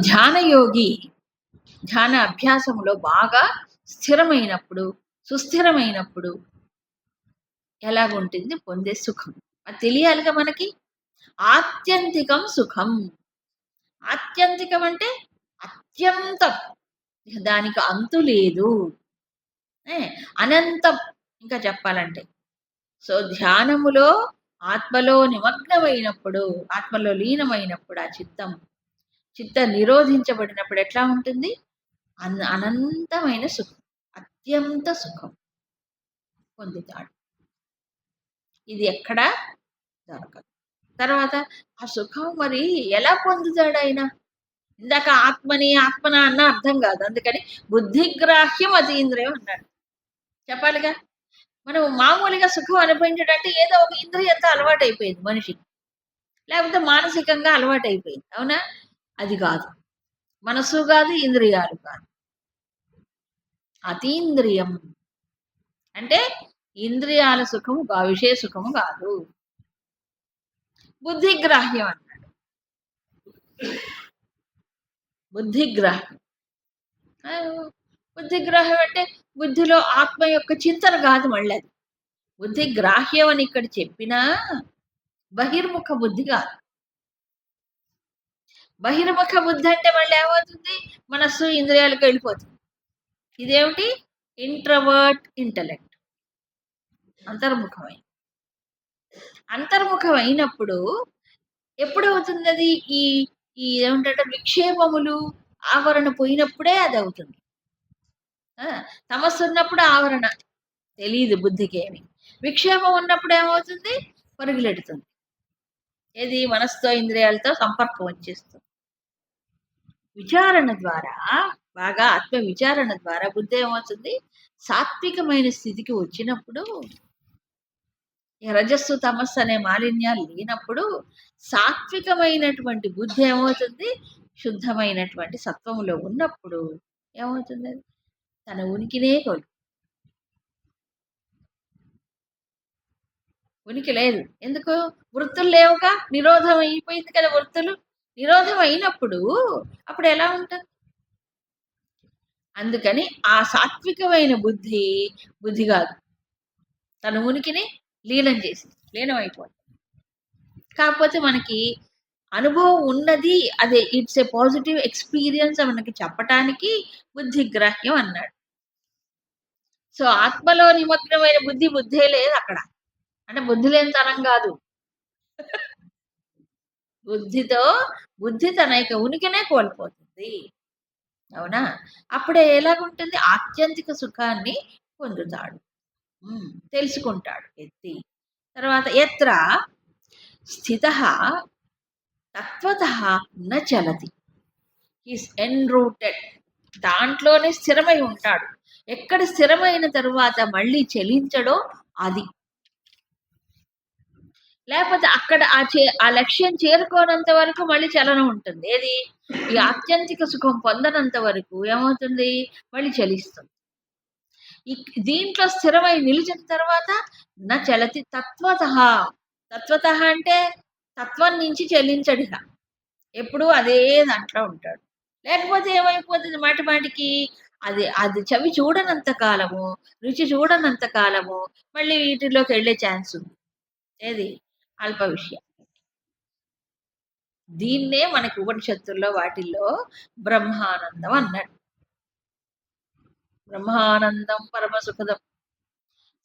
ధ్యానయోగి ధ్యాన అభ్యాసములో బాగా స్థిరమైనప్పుడు సుస్థిరమైనప్పుడు ఎలాగుంటుంది? పొందే సుఖం. అది తెలియాలిగా మనకి? ఆత్యంతికం సుఖం. ఆత్యంతికం అంటే అత్యంతం. దానికి అంతు లేదు. ఏ, అనంతం ఇంకా చెప్పాలంటే. సో ధ్యానములో ఆత్మలో నిమగ్నమైనప్పుడు ఆత్మలో లీనమైనప్పుడు ఆ చిత్తం చిత్త నిరోధించబడినప్పుడు ఎట్లా ఉంటుంది? అన్ అనంతమైన సుఖం. అత్యంత సుఖం పొందుతాడు. ఇది ఎక్కడా? దొరకదు. తర్వాత ఆ సుఖం మరి ఎలా పొందుతాడు ఆయన ఇందాక ఆత్మని ఆత్మన అన్న అర్థం కాదు. అందుకని బుద్ధిగ్రాహ్యం అతీంద్రియం అన్నాడు. చెప్పాలిగా? మనం మామూలుగా సుఖం అనుభవించడంటే ఏదో ఒక ఇంద్రియంతో అలవాటు అయిపోయింది మనిషికి. లేకపోతే మానసికంగా అలవాటు అయిపోయింది అవునా? అది కాదు. మనసు కాదు ఇంద్రియాలు కాదు. అతీంద్రియం. అంటే ఇంద్రియాల సుఖము కా విషయ సుఖము కాదు. బుద్ధిగ్రాహ్యం అన్నాడు బుద్ధిగ్రాహ్యం. బుద్ధిగ్రాహ్యం అంటే బుద్ధిలో ఆత్మ యొక్క చింతన కాదు మళ్ళీ అది బుద్ధిగ్రాహ్యం అని ఇక్కడ చెప్పినా బహిర్ముఖ బుద్ధి కాదు. బహిర్ముఖ బుద్ధి అంటే మళ్ళీ ఏమవుతుంది? మనస్సు ఇంద్రియాలకు వెళ్ళిపోతుంది. ఇదేమిటి? Introvert intellect. అంతర్ముఖమైన అంతర్ముఖం అయినప్పుడు ఎప్పుడు అవుతుంది అది? ఈ ఈ ఏమంటారు? విక్షేపములు ఆవరణ పోయినప్పుడే అది అవుతుంది తమస్సు ఉన్నప్పుడు ఆవరణ. తెలియదు బుద్ధికి ఏమి విక్షేపం ఉన్నప్పుడు ఏమవుతుంది? పరుగులెడుతుంది. ఏది? మనస్తో ఇంద్రియాలతో సంపర్కం వచ్చేస్తుంది. విచారణ ద్వారా బాగా ఆత్మ విచారణ ద్వారా బుద్ధి ఏమవుతుంది? సాత్వికమైన స్థితికి వచ్చినప్పుడు రజస్సు తమస్సు అనే మాలిన్యాలు లేనప్పుడు సాత్వికమైనటువంటి బుద్ధి ఏమవుతుంది? శుద్ధమైనటువంటి సత్వములో ఉన్నప్పుడు ఏమవుతుంది? తన ఉనికినే కోల్పు ఉనికి లేదు. ఎందుకు? వృత్తులు లేవుగా? నిరోధం అయిపోయింది కదా వృత్తులు. నిరోధం అయినప్పుడు అప్పుడు ఎలా ఉంటుంది? అందుకని ఆ సాత్వికమైన బుద్ధి బుద్ధి కాదు. తన ఉనికిని లీనం చేసింది లీనం అయిపోయింది కాకపోతే మనకి అనుభవం ఉన్నది అదే ఇట్స్ ఏ పాజిటివ్ ఎక్స్పీరియన్స్ మనకి చెప్పటానికి బుద్ధి గ్రాహ్యం అన్నాడు. సో ఆత్మలో నిమగ్నమైన బుద్ధి బుద్ధే లేదు అక్కడ. అంటే బుద్ధి లేని తరం కాదు. బుద్ధితో బుద్ధి తన యొక్క ఉనికినే కోల్పోతుంది. అవునా? అప్పుడే ఎలాగుంటుంది? ఆత్యంతిక సుఖాన్ని పొందుతాడు. తెలుసుకుంటాడు ఎత్తి. తర్వాత ఎత్ర స్థిత తత్వత న చలతి. ఈస్ ఎన్రూటెడ్ దాంట్లోనే స్థిరమై ఉంటాడు. ఎక్కడ స్థిరమైన తరువాత మళ్ళీ చెలించడో అది. లేకపోతే అక్కడ ఆ చే ఆ లక్ష్యం చేరుకోనంత వరకు మళ్ళీ చలనం ఉంటుంది. ఏది? ఈ ఆత్యంతిక సుఖం పొందనంత వరకు ఏమవుతుంది? మళ్ళీ చలిస్తుంది. దీంట్లో స్థిరమై నిలిచిన తర్వాత నా చలతి తత్వత. తత్వత అంటే తత్వం నుంచి చెల్లించడిక ఎప్పుడు అదే దాంట్లో ఉంటాడు. లేకపోతే ఏమైపోతుంది? మాటి మాటికి అది అది చవి చూడనంత కాలము రుచి చూడనంత కాలము మళ్ళీ వీటిలోకి వెళ్ళే ఛాన్స్ ఉంది. ఏది? అల్ప విషయం దీన్నే మనకి ఉపనిషత్తుల్లో వాటిల్లో బ్రహ్మానందం అన్నాడు. బ్రహ్మానందం పరమ సుఖదం.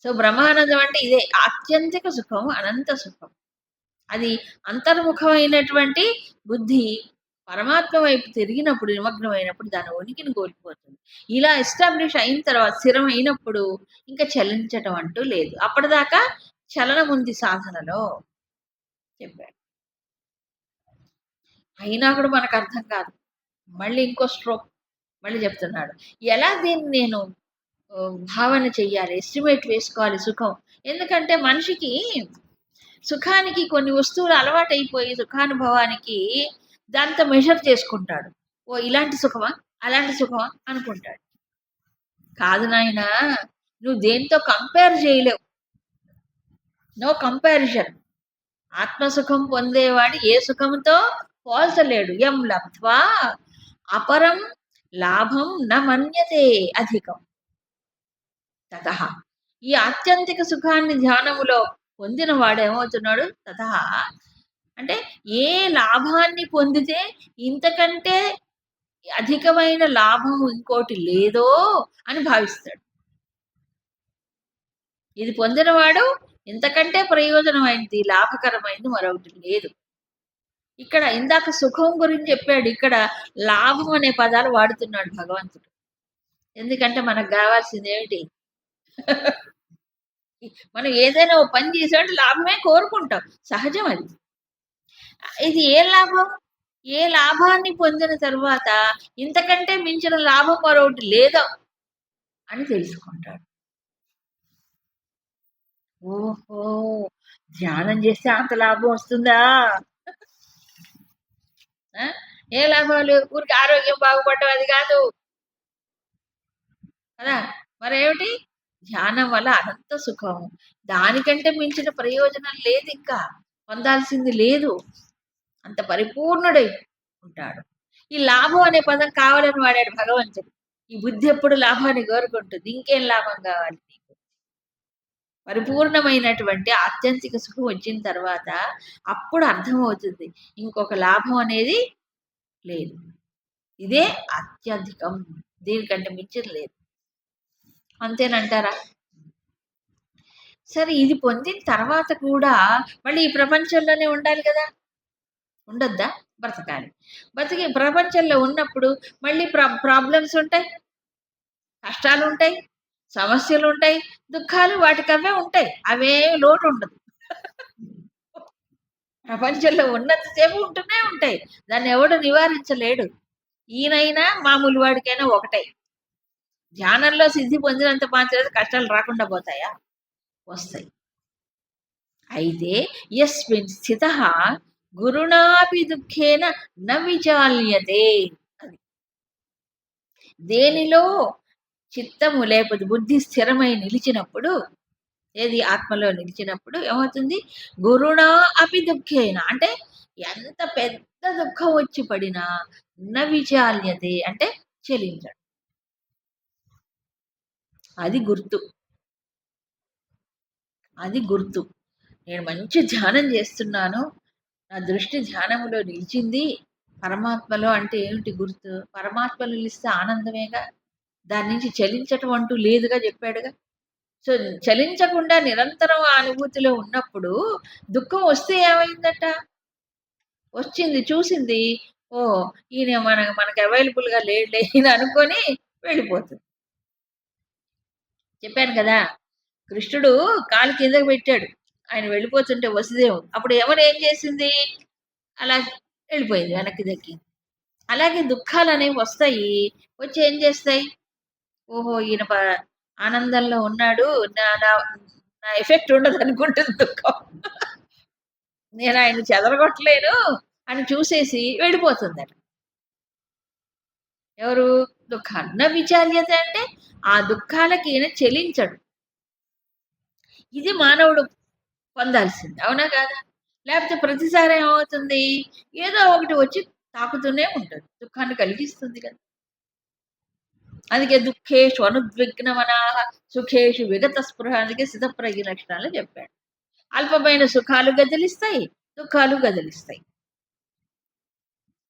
సో బ్రహ్మానందం అంటే ఇదే ఆత్యంతిక సుఖం అనంత సుఖం. అది అంతర్ముఖమైనటువంటి బుద్ధి పరమాత్మ వైపు తిరిగినప్పుడు నిమగ్నమైనప్పుడు దాని ఉనికిని కోల్పోతుంది. ఇలా ఎస్టాబ్లిష్ అయిన తర్వాత స్థిరం అయినప్పుడు ఇంకా చలించటం అంటూ లేదు. అప్పటిదాకా చలనం ఉంది సాధనలో. చెప్పాడు అయినా కూడా మనకు అర్థం కాదు. మళ్ళీ ఇంకో స్ట్రోక్ మళ్ళీ చెప్తున్నాడు. ఎలా దీన్ని నేను భావన చెయ్యాలి ఎస్టిమేట్ వేసుకోవాలి సుఖం? ఎందుకంటే మనిషికి సుఖానికి కొన్ని వస్తువులు అలవాటైపోయి సుఖానుభవానికి దాంతో మెజర్ చేసుకుంటాడు. ఓ ఇలాంటి సుఖమా? అలాంటి సుఖమా? అనుకుంటాడు. కాదు నాయనా నువ్వు దేంతో కంపేర్ చేయలేవు. నో కంపారిజన్ ఆత్మసుఖం పొందేవాడు ఏ సుఖంతో పోల్చలేడు. ఎం లబ్ధ్వా? అపరం లాభం న మన్యతే అధికం. తత. ఈ ఆత్యంతిక సుఖాన్ని ధ్యానములో పొందిన వాడు ఏమవుతున్నాడు తత. అంటే ఏ లాభాన్ని పొందితే ఇంతకంటే అధికమైన లాభం ఇంకోటి లేదో అని భావిస్తాడు. ఇది పొందినవాడు ఇంతకంటే ప్రయోజనమైంది లాభకరమైనది మరొకటి లేదు. ఇక్కడ ఇందాక సుఖం గురించి చెప్పాడు. ఇక్కడ లాభం అనే పదాలు వాడుతున్నాడు భగవంతుడు. ఎందుకంటే మనకు కావాల్సింది ఏమిటి? మనం ఏదైనా ఓ పని చేసామంటే లాభమే కోరుకుంటాం. సహజం అది. ఇది ఏ లాభం? ఏ లాభాన్ని పొందిన తర్వాత ఇంతకంటే మించిన లాభం మరొకటి లేదో అని తెలుసుకుంటాడు. ఓహో! ధ్యానం చేస్తే అంత లాభం వస్తుందా? ఆ? ఏ లాభాలు? ఊరికి ఆరోగ్యం బాగుపడటం అది కాదు. కదా? మరేమిటి? ధ్యానం వల్ల అనంత సుఖం. దానికంటే మించిన ప్రయోజనం లేదు ఇంకా. పొందాల్సింది లేదు. అంత పరిపూర్ణుడై ఉంటాడు. ఈ లాభం అనే పదం కావాలని వాడాడు భగవంతుడు. ఈ బుద్ధి ఎప్పుడు లాభాన్ని కోరుకుంటుంది. ఇంకేం లాభం కావాలి? పరిపూర్ణమైనటువంటి ఆత్యంతిక సుఖం వచ్చిన తర్వాత అప్పుడు అర్థమవుతుంది ఇంకొక లాభం అనేది లేదు. ఇదే అత్యధికం దీనికంటే మించిన లేదు. అంతేనంటారా? సరే ఇది పొందిన తర్వాత కూడా మళ్ళీ ఈ ప్రపంచంలోనే ఉండాలి కదా? ఉండొద్దా? బ్రతకాలి. బ్రతికి ప్రపంచంలో ఉన్నప్పుడు మళ్ళీ ప్రా ప్రాబ్లమ్స్ ఉంటాయి. కష్టాలు ఉంటాయి సమస్యలు ఉంటాయి దుఃఖాలు వాటికవే ఉంటాయి. అవే లోటు ఉండదు ప్రపంచంలో ఉన్నంతసేపు ఉంటూనే ఉంటాయి. దాన్ని ఎవడు నివారించలేడు. ఈయనైనా మామూలు వాడికైనా ఒకటే. ధ్యానంలో సిద్ధి పొందినంత మాత్రం కష్టాలు రాకుండా పోతాయా? వస్తాయి. అయితే ఎస్మిన్ స్థిత గురుణాపి దుఃఖేన న విచాల్యతే అది దేనిలో చిత్తము లేకపోతే బుద్ధి స్థిరమై నిలిచినప్పుడు ఏది ఆత్మలో నిలిచినప్పుడు ఏమవుతుంది? గురుణా అపి దుఃఖేన. అంటే ఎంత పెద్ద దుఃఖం వచ్చి పడినా న విచాల్యతే అంటే చెలించడు. అది గుర్తు. అది గుర్తు. నేను మంచి ధ్యానం చేస్తున్నాను. నా దృష్టి ధ్యానములో నిలిచింది. పరమాత్మలో అంటే ఏమిటి గుర్తు? పరమాత్మలో నిలిస్తే ఆనందమేగా? దాని నుంచి చలించటం అంటూ లేదుగా చెప్పాడుగా. సో చలించకుండా నిరంతరం ఆ అనుభూతిలో ఉన్నప్పుడు దుఃఖం వస్తే ఏమైందట? వచ్చింది చూసింది. ఓ ఈయన మన మనకు అవైలబుల్గా లేడులే ఈయన అనుకొని వెళ్ళిపోతుంది. చెప్పాను కదా కృష్ణుడు కాలు కిందకు పెట్టాడు. ఆయన వెళ్ళిపోతుంటే వసుదేవు అప్పుడు ఎవరు ఏం చేసింది? అలా వెళ్ళిపోయింది వెనక్కి దక్కింది అలాగే దుఃఖాలు అనేవి వస్తాయి వచ్చి ఏం చేస్తాయి? ఓహో! ఈయన ఆనందంలో ఉన్నాడు. నా నా నా ఎఫెక్ట్ ఉండదు అనుకుంటుంది దుఃఖం. నేను ఆయన చెదరగొట్టలేను అని చూసేసి వెళ్ళిపోతుందట. ఎవరు? దుఃఖాలు నా విచార్యత అంటే ఆ దుఃఖాలకి ఈయన చెలించడు. ఇది మానవుడు పొందాల్సింది అవునా కాదా? లేకపోతే ప్రతిసారి ఏమవుతుంది? ఏదో ఒకటి వచ్చి తాకుతూనే ఉంటుంది. దుఃఖాన్ని కలిగిస్తుంది కదా. అందుకే దుఃఖేషు అనుద్విగ్నమనా సుఖేషు విగత స్పృహ అందుకే సిద్ధప్రజ్ఞ లక్షణాలు చెప్పాడు. అల్పమైన సుఖాలు గదిలిస్తాయి దుఃఖాలు గదిలిస్తాయి.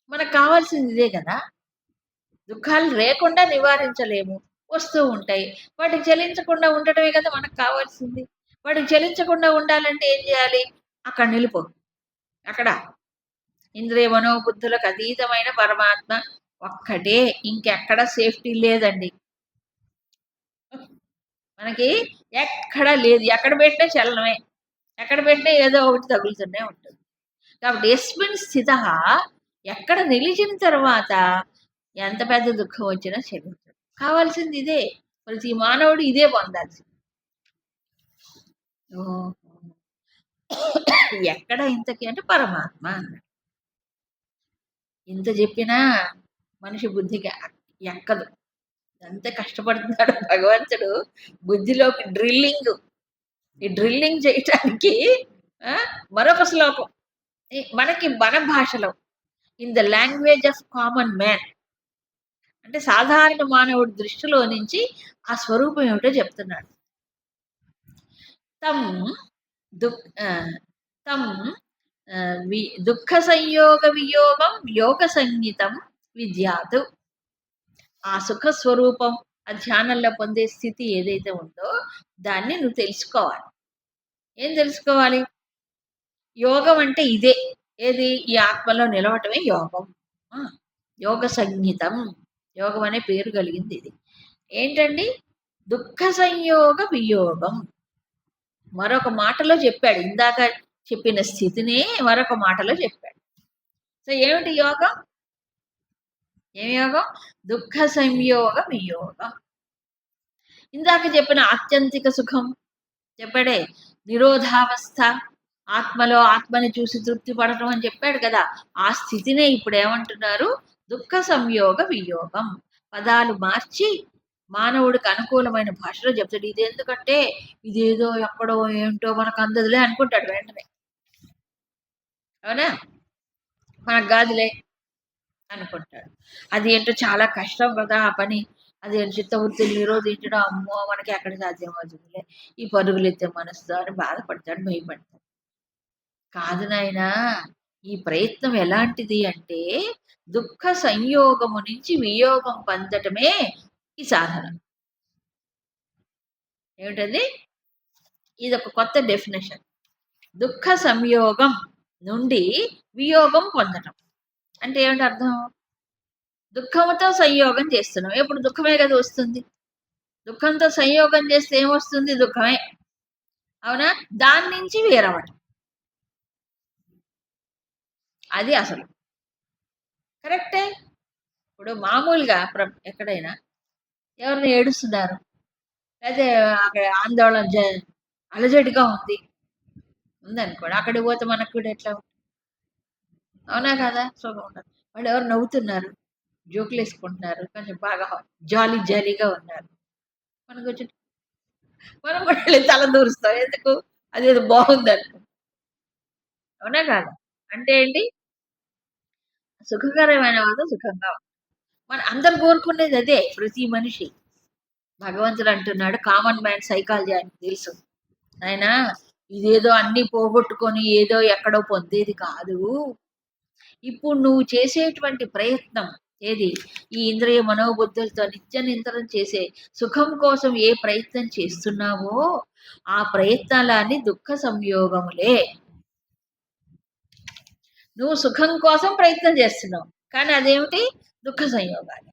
మనకు కావాల్సింది ఇదే కదా. దుఃఖాలు లేకుండా నివారించలేము వస్తూ ఉంటాయి. వాటికి చెలించకుండా ఉండటమే కదా మనకు కావాల్సింది. వాటికి చలించకుండా ఉండాలంటే ఏం చేయాలి? అక్కడ నిలిపో అక్కడ ఇంద్రియ మనోబుద్ధులకు అతీతమైన పరమాత్మ ఒక్కటే. ఇంకెక్కడ సేఫ్టీ లేదండి. మనకి ఎక్కడ లేదు. ఎక్కడ పెట్టినా చలనమే. ఎక్కడ పెట్టినా ఏదో ఒకటి తగులుతూనే ఉంటుంది. కాబట్టి యస్మిన్ స్థిత ఎక్కడ నిలిచిన తర్వాత ఎంత పెద్ద దుఃఖం వచ్చినా చెల్లించదు కావాల్సింది ఇదే. ప్రతి మానవుడు ఇదే పొందాల్సింది. ఎక్కడ ఇంతకి అంటే పరమాత్మ అన్నాడు. ఇంత చెప్పినా మనిషి బుద్ధికి ఎక్కదు. ఎంత కష్టపడుతున్నాడు భగవంతుడు బుద్ధిలోకి డ్రిల్లింగ్. ఈ డ్రిల్లింగ్ చేయటానికి మరొక శ్లోకం. మనకి మన భాషలో in the language of common man అంటే సాధారణ మానవుడి దృష్టిలో నుంచి ఆ స్వరూపం ఏమిటో చెప్తున్నాడు. తం దుఃఖ తం వి- దుఃఖ సంయోగ వియోగం యోగ సంగీతం విద్యాతు ఆ సుఖ స్వరూపం ఆ ధ్యానంలో పొందే స్థితి ఏదైతే ఉందో దాన్ని నువ్వు తెలుసుకోవాలి. ఏం తెలుసుకోవాలి? యోగం అంటే ఇదే. ఏది? ఈ ఆత్మలో నిలవటమే యోగం. యోగ సంగీతం యోగం అనే పేరు కలిగింది ఇది. ఏంటండి? దుఃఖ సంయోగ వియోగం. మరొక మాటలో చెప్పాడు. ఇందాక చెప్పిన స్థితినే మరొక మాటలో చెప్పాడు. సో ఏమిటి యోగం? ఏం యోగం? దుఃఖ సంయోగం యోగం. ఇందాక చెప్పిన ఆత్యంతిక సుఖం చెప్పాడే నిరోధావస్థ ఆత్మలో ఆత్మని చూసి తృప్తి పడటం అని చెప్పాడు కదా ఆ స్థితినే ఇప్పుడు ఏమంటున్నారు? దుఃఖ సంయోగ వియోగం పదాలు మార్చి మానవుడికి అనుకూలమైన భాషలో చెప్తాడు. ఇది ఎందుకంటే ఇదేదో ఎక్కడో ఏంటో మనకు అందదులే అనుకుంటాడు వెంటనే. అవునా? మనకు కాదులే. అనుకుంటాడు. అది ఏంటో చాలా కష్టం కదా ఆ పని. అది చిత్తవృత్తులు నిరోధించడం అమ్మో మనకి ఎక్కడ సాధ్యం అవుతుందిలే ఈ పరుగులు ఎత్తే మనసుతో అని బాధపడతాడు భయపడతాడు. కాదు నాయనా ఈ ప్రయత్నం ఎలాంటిది అంటే దుఃఖ సంయోగము నుంచి వియోగం పొందటమే ఈ సాధన. ఏమిటది? ఇది ఒక కొత్త డెఫినేషన్ దుఃఖ సంయోగం నుండి వియోగం పొందటం. అంటే ఏమిటి అర్థం? దుఃఖంతో సంయోగం చేస్తున్నాం. ఎప్పుడు దుఃఖమే కదా వస్తుంది. దుఃఖంతో సంయోగం చేస్తే ఏమొస్తుంది? దుఃఖమే. అవునా? దాని నుంచి వేరవటం అది అసలు. కరెక్టే? ఇప్పుడు మామూలుగా ప్ర ఎక్కడైనా ఎవరిని ఏడుస్తున్నారు? అయితే అక్కడ ఆందోళన జ అలజడిగా ఉంది. ఉందనుకోండి. అక్కడికి పోతే మనకు కూడా ఎట్లా ఉంటుంది అవునా కదా? సుఖం ఉండదు వాళ్ళు ఎవరు నవ్వుతున్నారు? జోకులు వేసుకుంటున్నారు. కొంచెం బాగా జాలీ జాలీగా ఉన్నారు. మనకు వచ్చి మనం కూడా వెళ్ళి తల దూరుస్తాం. ఎందుకు? అదేదో బాగుంది అనుకో. అవునా కాదా? అంటే ఏంటి? సుఖకరమైన వాళ్ళు సుఖంగా మన అందరు కోరుకునేది అదే ప్రతి మనిషి. భగవంతుడు అంటున్నాడు కామన్ మ్యాన్ సైకాలజీ అని తెలుసు. ఆయన ఇదేదో అన్ని పోగొట్టుకొని ఏదో ఎక్కడో పొందేది కాదు. ఇప్పుడు నువ్వు చేసేటువంటి ప్రయత్నం ఏది? ఈ ఇంద్రియ మనోబుద్ధులతో నిత్య నింతరం చేసే సుఖం కోసం ఏ ప్రయత్నం చేస్తున్నావో ఆ ప్రయత్నాలన్నీ దుఃఖ సంయోగములే. నువ్వు సుఖం కోసం ప్రయత్నం చేస్తున్నావు కానీ అదేమిటి? దుఃఖ సంయోగాలు.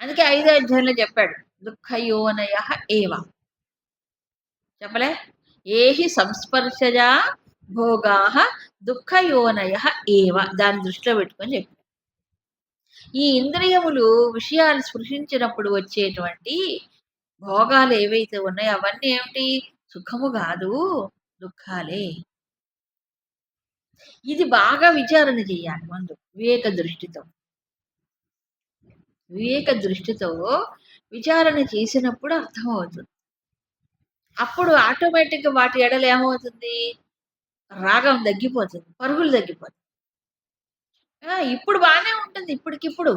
అందుకే ఐదో అధ్యాయంలో చెప్పాడు దుఃఖయోనయ ఏవ. చెప్పలే? ఏహి సంస్పర్శజా భోగా దుఃఖయోనయ ఏవ దాన్ని దృష్టిలో పెట్టుకొని చెప్పాడు ఈ ఇంద్రియములు విషయాలు స్పృశించినప్పుడు వచ్చేటువంటి భోగాలు ఏవైతే ఉన్నాయో అవన్నీ ఏమిటి? సుఖము కాదు దుఃఖాలే. ఇది బాగా విచారణ చేయాలి ముందు వివేక దృష్టితో. వివేక దృష్టితో విచారణ చేసినప్పుడు అర్థమవుతుంది. అప్పుడు ఆటోమేటిక్గా వాటి ఎడలు ఏమవుతుంది? రాగం తగ్గిపోతుంది పరుగులు తగ్గిపోతుంది ఇప్పుడు బాగానే ఉంటుంది ఇప్పటికిప్పుడు.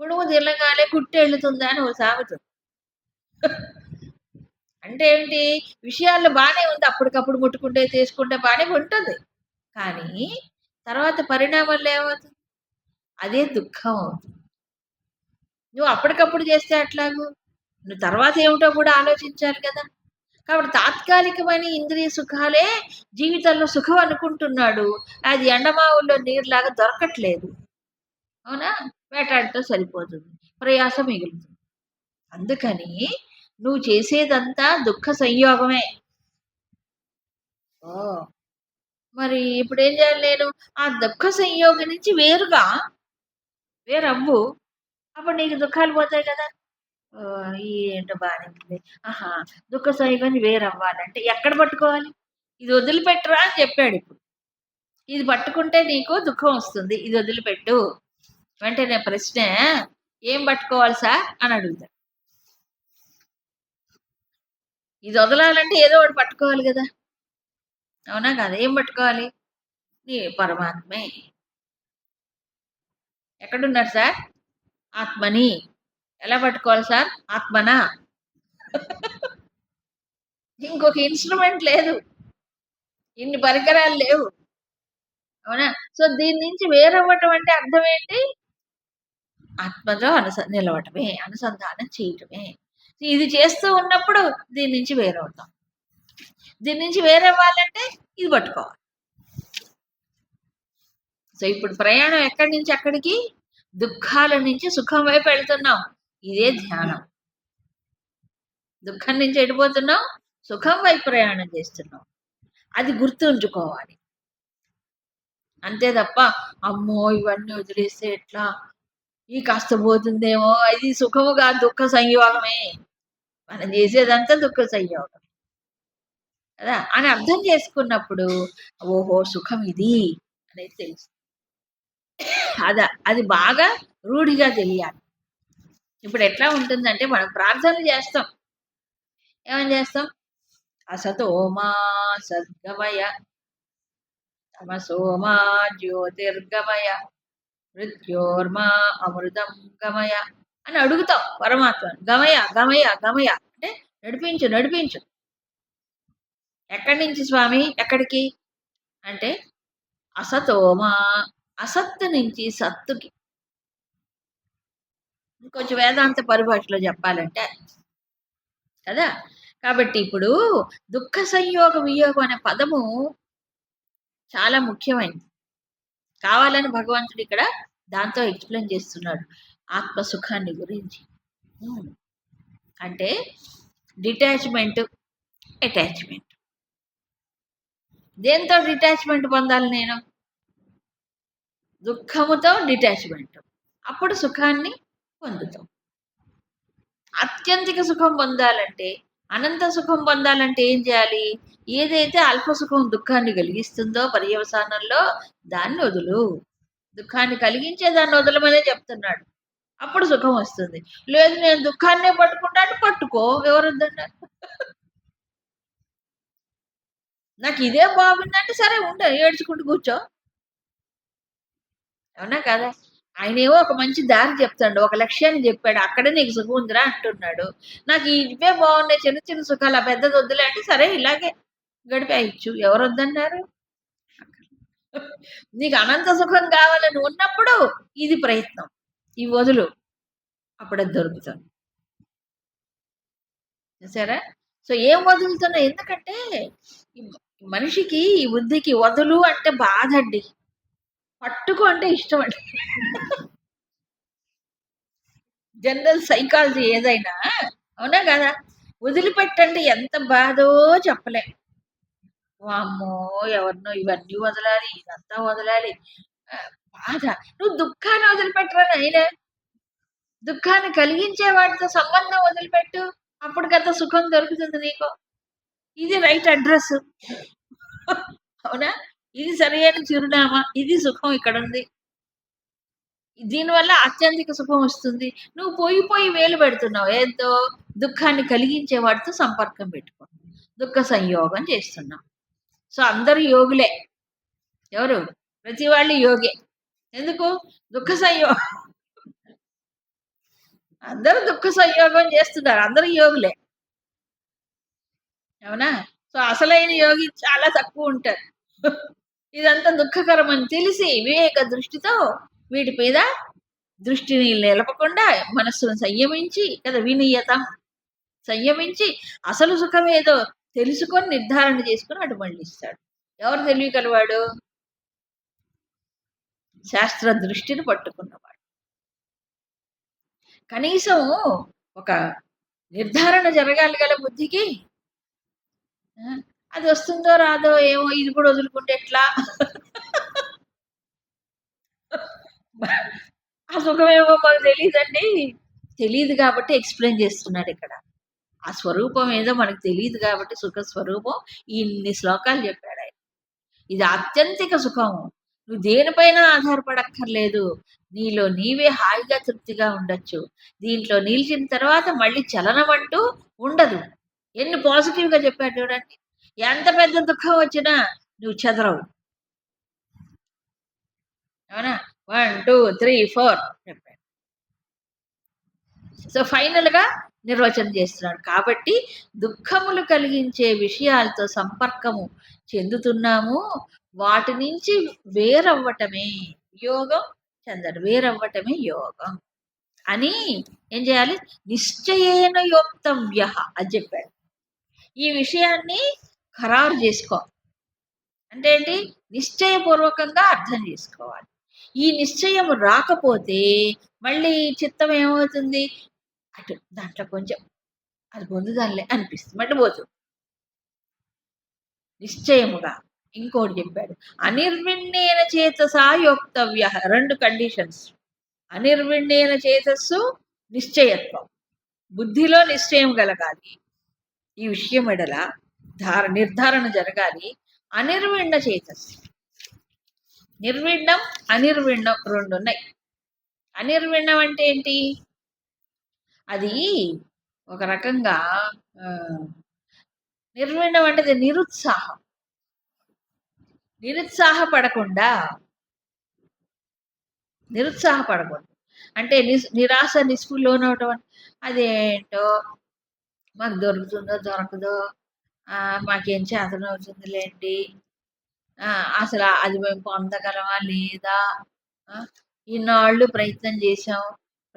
పొడుగు తిరగాలే కుట్టి వెళ్తుందా అని సాగుతుంది అంటే ఏంటి? విషయాల్లో బాగానే ఉంది అప్పటికప్పుడు ముట్టుకుంటే తీసుకుంటే బాగానే ఉంటుంది. కానీ తర్వాత పరిణామాలు ఏమవుతుంది? అదే దుఃఖం అవుతుంది. నువ్వు అప్పటికప్పుడు చేస్తే అట్లాగూ నువ్వు తర్వాత ఏమిటో కూడా ఆలోచించాలి కదా. కాబట్టి తాత్కాలికమైన ఇంద్రియ సుఖాలే జీవితంలో సుఖం అనుకుంటున్నాడు. అది ఎండమావుల్లో నీరులాగా దొరకట్లేదు. అవునా? వేటాడితో సరిపోతుంది. ప్రయాసం మిగులుతుంది. అందుకని నువ్వు చేసేదంతా దుఃఖ సంయోగమే. ఓ మరి ఇప్పుడు ఏం చేయాలి నేను? ఆ దుఃఖ సంయోగం నుంచి వేరుగా వేరవ్వు. అప్పుడు నీకు దుఃఖాలు పోతాయి కదా. ఏంటో బాగానే ఉంది ఆహా దుఃఖ సంయోగాన్ని వేరవ్వాలంటే ఎక్కడ పట్టుకోవాలి? ఇది వదిలిపెట్టరా అని చెప్పాడు ఇప్పుడు. ఇది పట్టుకుంటే నీకు దుఃఖం వస్తుంది. ఇది వదిలిపెట్టు. వెంటనే ప్రశ్న ఏం పట్టుకోవాలి సార్ అని అడుగుతాడు ఇది వదలాలంటే ఏదో ఒకటి పట్టుకోవాలి కదా. అవునా కదా? ఏం పట్టుకోవాలి? నీ పరమాత్మే. ఎక్కడున్నారు సార్? ఆత్మని. ఎలా పట్టుకోవాలి సార్? ఆత్మనా? ఇంకొక ఇన్స్ట్రుమెంట్ లేదు. ఇన్ని పరికరాలు లేవు. అవునా? సో దీని నుంచి వేరవ్వటం అంటే అర్థం ఏంటి? ఆత్మలో అనుస నిలవటమే అనుసంధానం చేయటమే. ఇది చేస్తూ ఉన్నప్పుడు దీని నుంచి వేరవుతాం దీని నుంచి వేరవ్వాలంటే ఇది పట్టుకోవాలి. సో ఇప్పుడు ప్రయాణం ఎక్కడి నుంచి అక్కడికి? దుఃఖాల నుంచి సుఖం వైపు వెళ్తున్నాం. ఇదే ధ్యానం. దుఃఖం నుంచి ఎడిపోతున్నాం సుఖం వైపు ప్రయాణం చేస్తున్నాం అది గుర్తుంచుకోవాలి. అంతే తప్ప అమ్మో ఇవన్నీ వదిలేస్తే ఎట్లా? ఈ కాస్త పోతుందేమో అది సుఖము కాదు దుఃఖ సంయోగమే. మనం చేసేదంతా దుఃఖ సంయోగం. కదా? అని అర్థం చేసుకున్నప్పుడు ఓహో సుఖం ఇది అనేది తెలుసు అద అది బాగా రూఢిగా తెలియాలి. ఇప్పుడు ఎట్లా ఉంటుందంటే మనం ప్రార్థనలు చేస్తాం. ఏమని చేస్తాం? అసతోమా సద్గమయ తమసోమా జ్యోతిర్గమయ మృత్యోర్మా అమృతం గమయ అని అడుగుతాం పరమాత్మ గమయ గమయ గమయ. అంటే నడిపించు నడిపించు. ఎక్కడి నుంచి స్వామి? ఎక్కడికి? అంటే అసతోమా అసత్తు నుంచి సత్తుకి. ఇంకొంచెం వేదాంత పరిభాషలో చెప్పాలంటే కదా? కాబట్టి ఇప్పుడు దుఃఖ సంయోగ వియోగం అనే పదము చాలా ముఖ్యమైనది కావాలని భగవంతుడు ఇక్కడ దాంతో ఎక్స్ప్లెయిన్ చేస్తున్నాడు ఆత్మ సుఖాన్ని గురించి. అంటే డిటాచ్మెంట్ అటాచ్మెంట్ దేంతో డిటాచ్మెంట్ పొందాలి నేను? దుఃఖముతో డిటాచ్మెంట్ అప్పుడు సుఖాన్ని పొందుతాం. అత్యంతిక సుఖం పొందాలంటే అనంత సుఖం పొందాలంటే ఏం చేయాలి? ఏదైతే అల్ప సుఖం దుఃఖాన్ని కలిగిస్తుందో పర్యవసానంలో దాన్ని వదులు. దుఃఖాన్ని కలిగించే దాన్ని వదలమనే చెప్తున్నాడు. అప్పుడు సుఖం వస్తుంది. లేదు నేను దుఃఖాన్నే పట్టుకుంటాను పట్టుకో ఎవరొద్దన్నారు నాకు ఇదే బాగుందంటే సరే ఉండ ఏడ్చుకుంటూ కూర్చో. అవునా కదా? ఆయనేమో ఒక మంచి దారి చెప్తాడు ఒక లక్ష్యాన్ని చెప్పాడు అక్కడే నీకు సుఖం ఉందిరా అంటున్నాడు. నాకు ఇవే బాగున్నాయి చిన్న చిన్న సుఖాలు ఆ పెద్దది వద్దులే అంటే సరే ఇలాగే గడిపేయచ్చు. ఎవరు వద్దన్నారు నీకు అనంత సుఖం కావాలని ఉన్నప్పుడు ఇది ప్రయత్నం. ఈ వదులు అప్పుడే దొరుకుతుంది సరే సో ఏం వదులుతున్నా ఎందుకంటే మనిషికి ఈ బుద్ధికి వదులు అంటే బాధ అండి. పట్టుకో అంటే ఇష్టం అండి. జనరల్ సైకాలజీ ఏదైనా అవునా కదా? వదిలిపెట్టండి ఎంత బాధో చెప్పలే. వామ్మో ఎవరినో ఇవన్నీ వదలాలి ఇదంతా వదలాలి. బాధ. నువ్వు దుఃఖాన్ని వదిలిపెట్టరా నాయన దుఃఖాన్ని కలిగించే వాటితో సంబంధం వదిలిపెట్టు అప్పటికంత సుఖం దొరుకుతుంది నీకు. ఇది రైట్ అడ్రస్. అవునా? ఇది సరైన చిరునామా ఇది సుఖం ఇక్కడ ఉంది దీనివల్ల అత్యంతిక సుఖం వస్తుంది. నువ్వు పోయి పోయి వేలు పెడుతున్నావు. ఏంతో దుఃఖాన్ని కలిగించే వాటితో సంపర్కం పెట్టుకో దుఃఖ సంయోగం చేస్తున్నావు. సో అందరూ యోగులే. ఎవరు? ప్రతి వాళ్ళు యోగే. ఎందుకు? దుఃఖ సంయోగం. అందరూ దుఃఖ సంయోగం చేస్తున్నారు. అందరూ యోగులే. అవునా? సో అసలైన యోగి చాలా తక్కువ ఉంటారు. ఇదంతా దుఃఖకరం అని తెలిసి వివేక దృష్టితో వీటి మీద దృష్టిని నిలపకుండా మనస్సును సంయమించి కదా వినీయత సంయమించి అసలు సుఖమేదో తెలుసుకొని నిర్ధారణ చేసుకుని అటు మళ్ళిస్తాడు. ఎవరు తెలియగలవాడు శాస్త్ర దృష్టిని పట్టుకున్నవాడు. కనీసం ఒక నిర్ధారణ జరగాలి గల బుద్ధికి అది వస్తుందో రాదో ఏమో ఇది కూడా వదులుకుంటే ఎట్లా? ఆ సుఖమేమో మాకు తెలియదండి తెలియదు కాబట్టి ఎక్స్ప్లెయిన్ చేస్తున్నాడు ఇక్కడ. ఆ స్వరూపం ఏదో మనకు తెలియదు కాబట్టి సుఖ స్వరూపం ఇన్ని శ్లోకాలు చెప్పాడు ఆయన. ఇది ఆత్యంతిక సుఖము నువ్వు దేనిపైన ఆధారపడక్కర్లేదు. నీలో నీవే హాయిగా తృప్తిగా ఉండొచ్చు. దీంట్లో నిలిచిన తర్వాత మళ్ళీ చలనం అంటూ ఉండదు. ఎన్ని పాజిటివ్గా చెప్పాడు చూడండి. ఎంత పెద్ద దుఃఖం వచ్చినా నువ్వు చెదరవు. అవునా? వన్ టూ త్రీ ఫోర్ చెప్పాడు. సో ఫైనల్గా నిర్వచనం చేస్తున్నాడు. కాబట్టి దుఃఖములు కలిగించే విషయాలతో సంపర్కము చెందుతున్నాము. వాటి నుంచి వేరవ్వటమే యోగం చెందడు వేరవ్వటమే యోగం అని ఏం చేయాలి? నిశ్చయేన యోక్తవ్య అని చెప్పాడు. ఈ విషయాన్ని ఖరారు చేసుకో అంటే ఏంటి? నిశ్చయపూర్వకంగా అర్థం చేసుకోవాలి. ఈ నిశ్చయం రాకపోతే మళ్ళీ చిత్తం ఏమవుతుంది? అటు దాంట్లో కొంచెం అది పొందుదానిలే అనిపిస్తుంది. మళ్ళీ పోతుంది నిశ్చయముగా ఇంకోటి చెప్పాడు. అనిర్విణ్యేన చేతసా యోక్తవ్య రెండు కండిషన్స్. అనిర్విణ్యేన చేతస్సు నిశ్చయత్వం. బుద్ధిలో నిశ్చయం కలగాలి. ఈ విషయం ఎడల ధార నిర్ధారణ జరగాలి. అనిర్విండ చేతస్సు నిర్విండం అనిర్విండం రెండు ఉన్నాయి. అనిర్విండం అంటే ఏంటి? అది ఒక రకంగా నిర్విండం అంటే అది నిరుత్సాహం. నిరుత్సాహపడకుండా నిరుత్సాహపడకూడదు. అంటే నిస్ నిరాశ నిస్పులు అదేంటో మాకు దొరుకుతుందో దొరకదో మాకేం చేతనవుతుందిలేండి లేండి అసలు అది మేము పొందగలమా? లేదా? ఇన్నాళ్ళు ప్రయత్నం చేసాం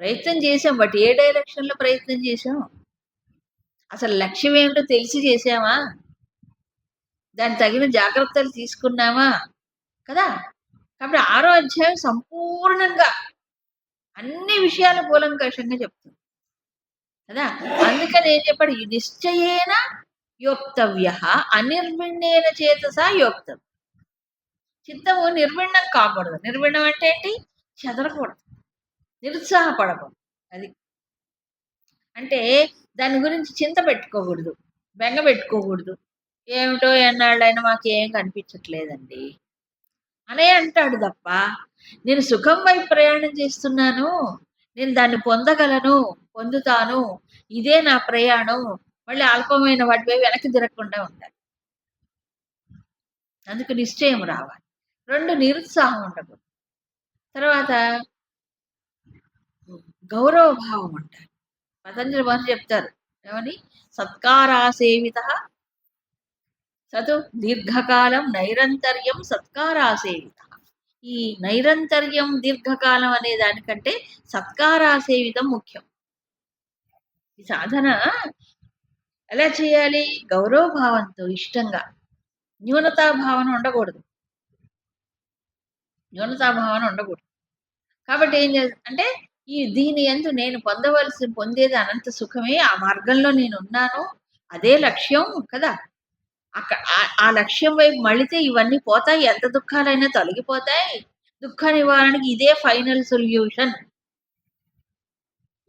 ప్రయత్నం చేసాం బట్ ఏ డైరెక్షన్లో ప్రయత్నం చేసాం అసలు లక్ష్యం ఏమిటో తెలిసి చేసామా దానికి తగిన జాగ్రత్తలు తీసుకున్నామా? కదా! కాబట్టి ఆరో అధ్యాయం సంపూర్ణంగా అన్ని విషయాల కూలంకషంగా చెప్తుంది. కదా! అందుకని ఏం చెప్పాడు? నిశ్చయేన యోక్తవ్య అనిర్విణ్యేన చేతస యోక్తవ్యం. చిత్తము నిర్విణ్ణం కాకూడదు. నిర్విణం అంటే ఏంటి? చెదరకూడదు. నిరుత్సాహపడకూడదు. అది. అంటే దాని గురించి చింత పెట్టుకోకూడదు. బెంగ పెట్టుకోకూడదు. ఏమిటో ఎన్నాళ్ళైనా మాకు ఏం కనిపించట్లేదండి. అనే అంటాడు తప్ప నేను సుఖం వైపు ప్రయాణం చేస్తున్నాను. నేను దాన్ని పొందగలను పొందుతాను. ఇదే నా ప్రయాణం. మళ్ళీ అల్పమైన వాటిపై వెనక్కి తిరగకుండా ఉండాలి. అందుకు నిశ్చయం రావాలి. రెండు నిరుత్సాహం ఉండకూడదు. తర్వాత గౌరవ భావం అంటారు పతంజలి మహర్షి చెప్తారు ఏమని? సత్కారాసేవిత. సతు దీర్ఘకాలం నైరంతర్యం సత్కారాసేవిత. ఈ నైరంతర్యం దీర్ఘకాలం అనే దానికంటే సత్కారాసేవితం ముఖ్యం. ఈ సాధన ఎలా చేయాలి? గౌరవ భావంతో ఇష్టంగా. న్యూనతా భావన ఉండకూడదు. న్యూనతా భావన ఉండకూడదు. కాబట్టి ఏం చే అంటే ఈ దీని ఎందు నేను పొందవలసి పొందేది అనంత సుఖమే. ఆ మార్గంలో నేను ఉన్నాను. అదే లక్ష్యం కదా. అక్కడ ఆ- లక్ష్యం వైపు మళ్ళీతే ఇవన్నీ పోతాయి. ఎంత దుఃఖాలైనా తొలగిపోతాయి. దుఃఖ నివారణకి ఇదే ఫైనల్ సొల్యూషన్.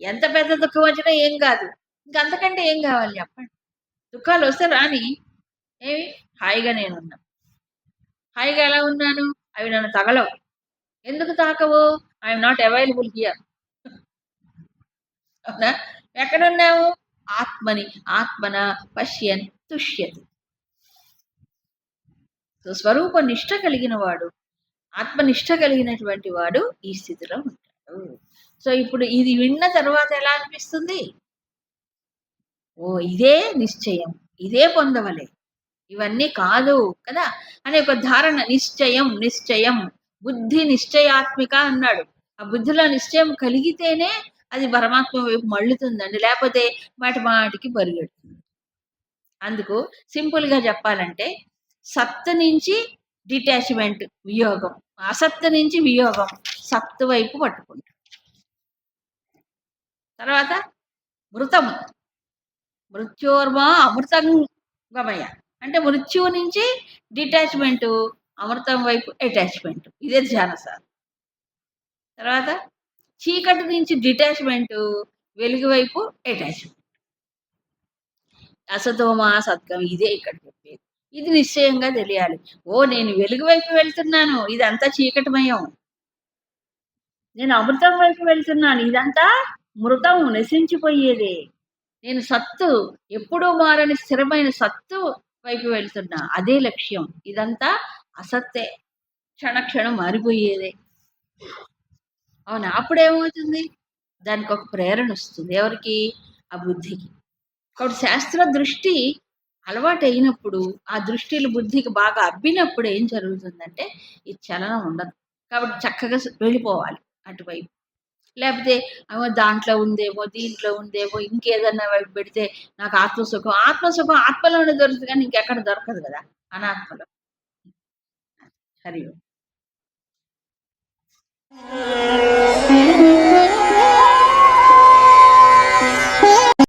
ఎంత పెద్ద దుఃఖం వచ్చినా ఏం కాదు. ఇంకంతకంటే ఏం కావాలి చెప్పండి దుఃఖాలు వస్తే రాని. ఏమి? హాయిగా నేను ఉన్నా. హాయిగా ఎలా ఉన్నాను? అవి నన్ను తగలవు. ఎందుకు తాకవు? I'm not available here. అవునా? ఎక్కడున్నావు? ఆత్మని ఆత్మన పశ్యన్ తుష్యతి. సో స్వరూప నిష్ట కలిగిన వాడు ఆత్మనిష్ట కలిగినటువంటి వాడు ఈ స్థితిలో ఉంటాడు. సో ఇప్పుడు ఇది విన్న తర్వాత ఎలా అనిపిస్తుంది? ఓ ఇదే నిశ్చయం ఇదే పొందవలే. ఇవన్నీ కాదు కదా? అనే ఒక ధారణ నిశ్చయం నిశ్చయం బుద్ధి నిశ్చయాత్మిక అన్నాడు. ఆ బుద్ధిలో నిశ్చయం కలిగితేనే అది పరమాత్మ వైపు మళ్ళుతుందండి లేకపోతే మాటి మాటికి బరిగెడుతుంది. అందుకు సింపుల్గా చెప్పాలంటే సత్తు నుంచి డిటాచ్మెంట్ వియోగం అసత్తు నుంచి వియోగం సత్తు వైపు పట్టుకుంటాం. తర్వాత మృతం మృత్యోర్మ అమృతం గమయ అంటే మృత్యువు నుంచి డిటాచ్మెంట్ అమృతం వైపు అటాచ్మెంట్. ఇదే ధ్యాన సార్ తర్వాత చీకటి నుంచి డిటాచ్మెంట్ వెలుగు వైపు అటాచ్మెంట్. అసతోమ సత్కం ఇదే ఇక్కడ చెప్పేది. ఇది నిశ్చయంగా తెలియాలి. ఓ నేను వెలుగు వైపు వెళ్తున్నాను. ఇదంతా చీకటిమయం. నేను అమృతం వైపు వెళ్తున్నాను. ఇదంతా మృతం నశించిపోయేదే. నేను సత్తు ఎప్పుడూ మారని స్థిరమైన సత్తు వైపు వెళ్తున్నా. అదే లక్ష్యం. ఇదంతా అసత్తే. క్షణ క్షణం మారిపోయేదే. అవునా? అప్పుడేమవుతుంది? దానికి ఒక ప్రేరణ వస్తుంది. ఎవరికి? ఆ బుద్ధికి. కాబట్టి శాస్త్ర దృష్టి అలవాటు అయినప్పుడు ఆ దృష్టిలు బుద్ధికి బాగా అబ్బినప్పుడు ఏం జరుగుతుందంటే ఈ చలనం ఉండదు. కాబట్టి చక్కగా వెళ్ళిపోవాలి అటువైపు. లేకపోతే అమ్మో దాంట్లో ఉందేమో దీంట్లో ఉందేమో ఇంకేదన్నా పెడితే నాకు ఆత్మసుఖం ఆత్మసుఖం ఆత్మలోనే దొరుకుతుంది కానీ ఇంకెక్కడ దొరకదు కదా అనాత్మలో హరి ఓం.